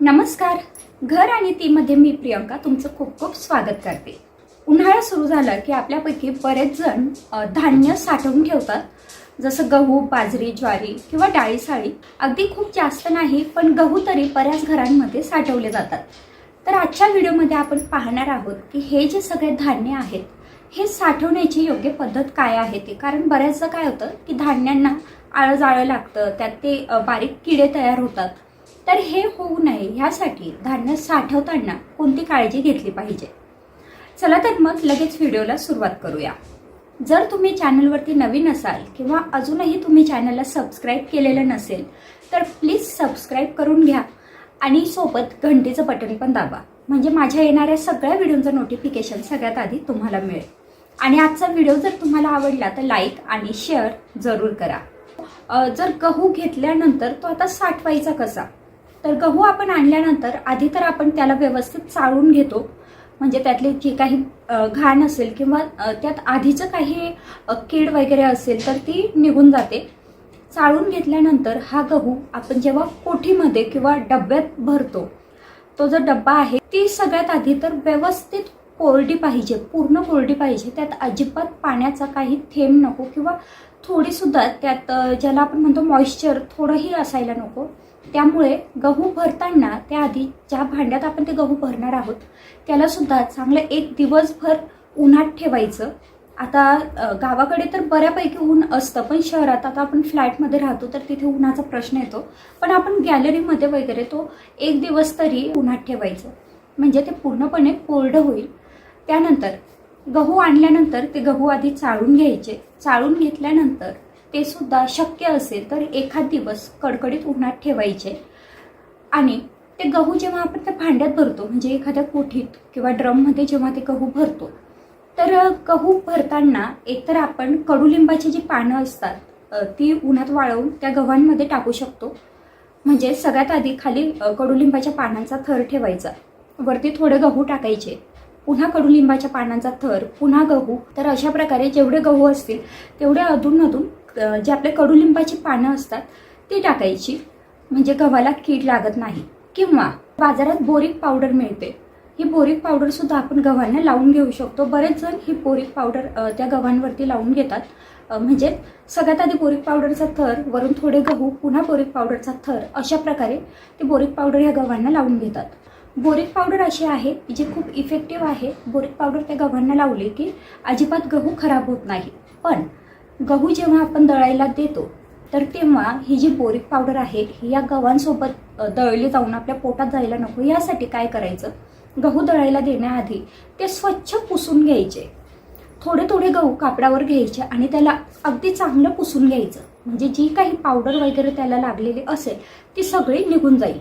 नमस्कार. घर आणि तीमध्ये मी प्रियंका तुमचं खूप खूप स्वागत करते. उन्हाळा सुरू झाला की आपल्यापैकी बरेच जण धान्य साठवून ठेवतात. जसं गहू बाजरी ज्वारी किंवा डाळी साळी अगदी खूप जास्त नाही पण गहू तरी बऱ्याच घरांमध्ये साठवले जातात. तर आजच्या व्हिडिओमध्ये आपण पाहणार आहोत की हे जे सगळे धान्य आहेत हे साठवण्याची योग्य पद्धत काय आहे ते. कारण बऱ्याचदा काय होतं की धान्यांना आळं जाळं लागतं त्यात ते बारीक किडे तयार होतात. तर हे होऊ नये ह्यासाठी धान्य साठवताना कोणती काळजी घेतली पाहिजे? चला तर मग लगेच व्हिडिओला सुरुवात करूया. जर तुम्ही चॅनलवरती नवीन असाल किंवा अजूनही तुम्ही चॅनलला सबस्क्राईब केलेलं नसेल तर प्लीज सबस्क्राईब करून घ्या आणि सोबत घंटेचं बटन पण दाबा. म्हणजे माझ्या येणाऱ्या सगळ्या व्हिडिओचं नोटिफिकेशन सगळ्यात आधी तुम्हाला मिळेल. आणि आजचा व्हिडिओ जर तुम्हाला आवडला तर लाईक आणि शेअर जरूर करा. जर गहू घेतल्यानंतर तो आता साठवायचा कसा? तर गहू आपण आणल्यानंतर आधी तर आपण त्याला व्यवस्थित चाळून घेतो. म्हणजे त्यातली जी काही घाण असेल किंवा त्यात आधीचं काही कीड वगैरे असेल तर ती निघून जाते. चाळून घेतल्यानंतर हा गहू आपण जेव्हा कोठीमध्ये किंवा डब्यात भरतो तो जो डब्बा आहे ती सगळ्यात आधी तर व्यवस्थित कोरडी पाहिजे पूर्ण कोरडी पाहिजे. त्यात अजिबात पाण्याचा काही थेंब नको किंवा थोडीसुद्धा त्यात ज्याला आपण म्हणतो मॉइश्चर थोडंही असायला नको. त्यामुळे गहू भरताना त्याआधी ज्या भांड्यात आपण ते गहू भरणार आहोत त्याला सुद्धा चांगलं एक दिवसभर उन्हात ठेवायचं. आता गावाकडे तर बऱ्यापैकी ऊन असतं पण शहरात आता आपण फ्लॅटमध्ये राहतो तर तिथे उन्हाचा प्रश्न येतो. पण आपण गॅलरीमध्ये वगैरे तो एक दिवस तरी उन्हात ठेवायचं. म्हणजे ते पूर्णपणे कोरडं होईल. त्यानंतर गहू आणल्यानंतर ते गहू आधी चाळून घ्यायचे. चाळून घेतल्यानंतर ते सुद्धा शक्य असेल तर एखाद दिवस कडकडीत उन्हात ठेवायचे. आणि ते गहू जेव्हा आपण त्या भांड्यात भरतो म्हणजे एखाद्या कोठीत किंवा ड्रममध्ये जेव्हा ते गहू भरतो तर गहू भरताना एकतर आपण कडुलिंबाची जी पानं असतात ती उन्हात वाळवून त्या गव्हांमध्ये टाकू शकतो. म्हणजे सगळ्यात आधी खाली कडुलिंबाच्या पानांचा थर ठेवायचा. वरती थोडे गहू टाकायचे. पुन्हा कडुलिंबाच्या पानांचा थर पुन्हा गहू. तर अशा प्रकारे जेवढे गहू असतील तेवढे अधून अधून जे आपले कडुलिंबाची पानं असतात ती टाकायची. म्हणजे गव्हाला कीड लागत नाही. किंवा बाजारात बोरिक पावडर मिळते. ही बोरिक पावडर सुद्धा आपण गव्हांना लावून घेऊ शकतो. बरेच जण ही बोरिक पावडर त्या गव्हांवरती लावून घेतात. म्हणजे सगळ्यात आधी बोरिक पावडरचा थर वरून थोडे गहू पुन्हा बोरिक पावडरचा थर अशा प्रकारे ते बोरिक पावडर या गव्हांना लावून घेतात. बोरिक पावडर अशी आहे की जी खूप इफेक्टिव्ह आहे. बोरिक पावडर त्या गव्हांना लावली की अजिबात गहू खराब होत नाही. पण गहू जेव्हा आपण दळायला देतो तर तेव्हा ही जी बोरिक पावडर आहे ही या गव्हांसोबत दळली जाऊन आपल्या पोटात जायला नको. यासाठी काय करायचं? गहू दळायला देण्याआधी ते स्वच्छ पुसून घ्यायचे. थोडे थोडे गहू कापडावर घ्यायचे आणि त्याला अगदी चांगलं पुसून घ्यायचं. म्हणजे जी काही पावडर वगैरे त्याला लागलेली असेल ती सगळी निघून जाईल.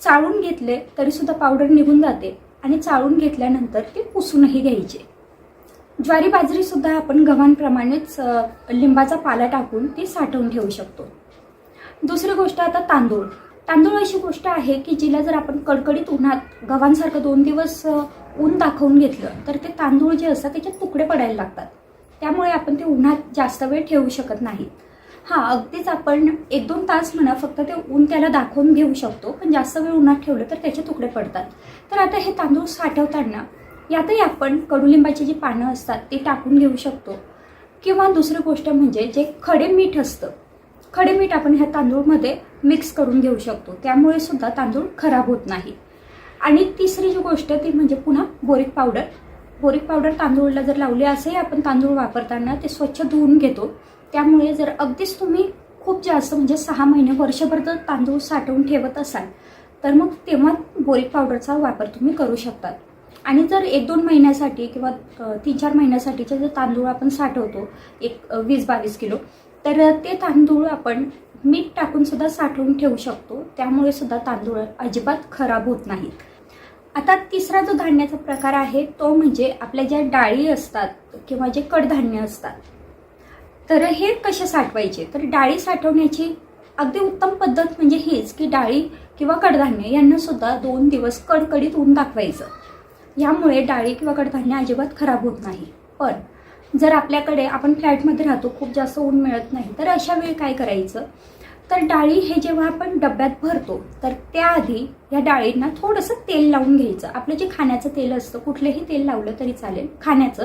चाळून घेतले तरीसुद्धा पावडर निघून जाते आणि चाळून घेतल्यानंतर ती पुसूनही घ्यायचे. ज्वारी बाजरीसुद्धा आपण गव्हांप्रमाणेच लिंबाचा पाला टाकून ती साठवून ठेवू शकतो. दुसरी गोष्ट आता तांदूळ. तांदूळ अशी गोष्ट आहे की जिला जर आपण कडकडीत उन्हात गव्हांसारखं दोन दिवस ऊन दाखवून घेतलं तर ते तांदूळ जे असतात त्याचे तुकडे पडायला लागतात. त्यामुळे आपण ते उन्हात जास्त वेळ ठेवू शकत नाही. हां अगदीच आपण एक दोन तास म्हणा फक्त ते ऊन त्याला दाखवून घेऊ शकतो पण जास्त वेळ उन्हात ठेवलं तर त्याचे तुकडे पडतात. तर आता हे तांदूळ साठवताना यातही आपण कडुलिंबाची जी पानं असतात ती टाकून घेऊ शकतो. किंवा दुसरी गोष्ट म्हणजे जे खडे मीठ असतं खडे मीठ आपण ह्या तांदूळमध्ये मिक्स करून घेऊ शकतो. त्यामुळे सुद्धा तांदूळ खराब होत नाही. आणि तिसरी जी गोष्ट ती म्हणजे पुन्हा बोरिक पावडर. बोरिक पावडर तांदूळला जर लावली असेही आपण तांदूळ वापरताना ते स्वच्छ धुवून घेतो. त्यामुळे जर अगदीच तुम्ही खूप जास्त म्हणजे सहा महिने वर्षभर जर तांदूळ साठवून ठेवत असाल तर मग तेव्हा बोरिक पावडरचा वापर तुम्ही करू शकतात. आणि जर एक दोन महिन्यासाठी किंवा तीन चार महिन्यासाठीचे जर तांदूळ आपण साठवतो एक वीस बावीस किलो तर ते तांदूळ आपण मीठ टाकून सुद्धा साठवून ठेवू शकतो. त्यामुळे सुद्धा तांदूळ अजिबात खराब होत नाहीत. आता तिसरा जो धान्याचा प्रकार आहे तो म्हणजे आपल्या ज्या डाळी असतात किंवा जे कडधान्य असतात तर हे कसे साठवायचे? तर डाळी साठवण्याची अगदी उत्तम पद्धत म्हणजे हीच की डाळी किंवा कडधान्य यांना सुद्धा दोन दिवस कडकडीत ऊन दाखवायचं. यामुळे डाळी किंवा कडधान्य अजिबात खराब होत नाही. पण जर आपल्याकडे आपण फ्लॅटमध्ये राहतो खूप जास्त ऊन मिळत नाही तर अशा वेळी काय करायचं? तर डाळी हे जेव्हा आपण डब्यात भरतो तर त्याआधी या डाळींना थोडंसं तेल लावून घ्यायचं. आपलं जे खाण्याचं तेल असतं कुठलंही तेल लावलं तरी चालेल खाण्याचं.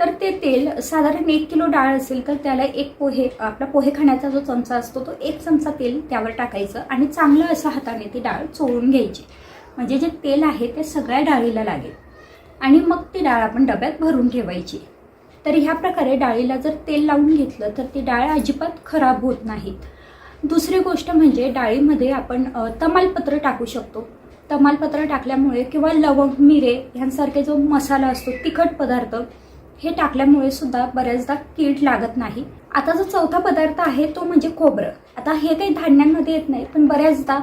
तर ते तेल साधारण एक किलो डाळ असेल तर त्याला एक पोहे आपला पोहे खाण्याचा जो चमचा असतो तो एक चमचा तेल त्यावर टाकायचं आणि चांगलं असं हाताने ती डाळ चोळून घ्यायची. म्हणजे जे तेल आहे ते सगळ्या डाळीला लागेल. आणि मग ती डाळ आपण डब्यात भरून ठेवायची. तर ह्या प्रकारे डाळीला जर तेल लावून घेतलं तर ती डाळ अजिबात खराब होत नाहीत. दुसरी गोष्ट म्हणजे डाळीमध्ये आपण तमालपत्र टाकू शकतो. तमालपत्र टाकल्यामुळे किंवा लवंग मिरे ह्यांसारखे जो मसाला असतो तिखट पदार्थ हे टाकल्यामुळे सुद्धा बऱ्याचदा कीड लागत नाही. आता जो चौथा पदार्थ आहे तो म्हणजे खोबरं. आता हे काही धान्यांमध्ये येत नाही पण बऱ्याचदा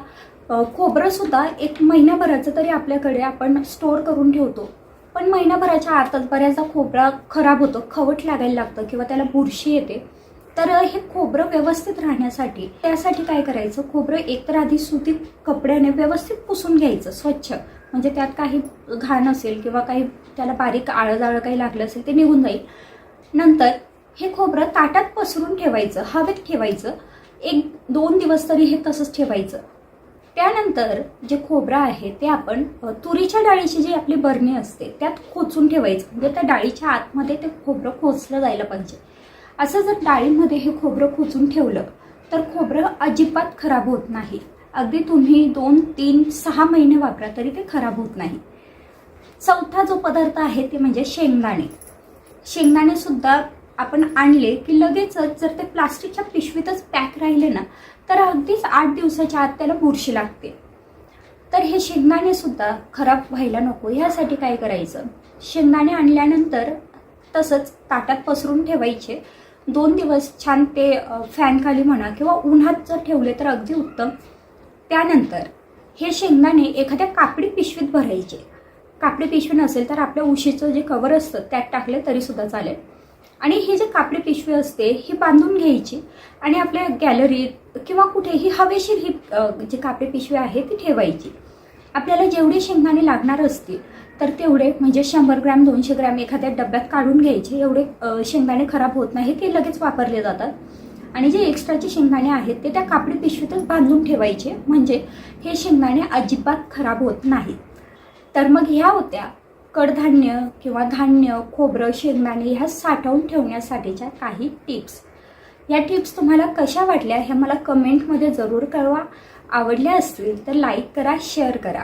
खोबरंसुद्धा खोबरं सुद्धा एक महिन्याभराचं तरी आपल्याकडे आपण स्टोअर करून ठेवतो. पण महिनाभराच्या आतच बऱ्याचदा खोबरा खराब होतो खवट लागायला लागतं किंवा त्याला बुरशी येते. तर हे खोबरं व्यवस्थित राहण्यासाठी त्यासाठी काय करायचं? खोबरं एकतर आधी सुती कपड्याने व्यवस्थित पुसून घ्यायचं स्वच्छ. म्हणजे त्यात काही घाण असेल किंवा काही त्याला बारीक आळं जाळं काही लागलं असेल ते निघून जाईल. नंतर हे खोबरं ताटात पसरून ठेवायचं हवेत ठेवायचं. एक दोन दिवस तरी हे तसंच ठेवायचं. त्यानंतर जे खोबरं आहे ते आपण तुरीच्या डाळीची जी आपली बरणी असते त्यात खोचून ठेवायचं. म्हणजे त्या डाळीच्या आतमध्ये ते खोबरं खोचलं जायला पाहिजे. असं जर डाळीमध्ये हे खोबरं खोचून ठेवलं तर खोबरं अजिबात खराब होत नाही. अगदी तुम्ही दोन तीन सहा महिने वापरा तरी ते खराब होत नाही. चौथा जो पदार्थ आहे ते म्हणजे शेंगदाणे. शेंगदाणेसुद्धा आपण आणले की लगेचच जर ते प्लास्टिकच्या पिशवीतच पॅक राहिले ना तर अगदीच आठ दिवसाच्या आत त्याला बुरशी लागते. तर हे शेंगदाणे सुद्धा खराब व्हायला नको ह्यासाठी काय करायचं? शेंगदाणे आणल्यानंतर तसंच ताटात पसरून ठेवायचे. दोन दिवस छान ते फॅनखाली म्हणा किंवा उन्हात जर ठेवले तर अगदी उत्तम. त्यानंतर हे शेंगदाणे एखाद्या कापडी पिशवीत भरायचे. कापडी पिशवी नसेल तर आपल्या उशीचं जे कवर असतं त्यात टाकले तरीसुद्धा चालेल. आणि ही जी कापडी पिशवी असते ही बांधून घ्यायची आणि आपल्या गॅलरीत किंवा कुठेही हवेशीर ही जे कापडे कापडी पिशवी आहे ती ठेवायची. आपल्याला जेवढे शेंगदाणे लागणार असतील तर तेवढे म्हणजे शंभर ग्रॅम दोनशे ग्रॅम एखाद्या डब्यात काढून घ्यायचे. एवढे शेंगदाणे खराब होत नाही ते लगेच वापरले जातात. आणि जे एक्स्ट्राचे शेंगदाणे आहेत ते त्या कापडी पिशवीतच बांधून ठेवायचे. म्हणजे हे शेंगदाणे अजिबात खराब होत नाहीत. तर मग ह्या होत्या. कडधान्य किंवा धान्य खोबरं शेंगदाणे ह्या साठवून ठेवण्यासाठीच्या काही टिप्स या टिप्स तुम्हाला कशा वाटल्या ह्या मला कमेंटमध्ये जरूर कळवा. आवडल्या असतील तर लाईक करा शेअर करा.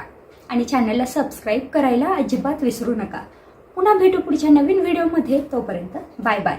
आणि चॅनलला सबस्क्राईब करायला अजिबात विसरू नका. पुन्हा भेटू पुढच्या नवीन व्हिडिओमध्ये तोपर्यंत बाय बाय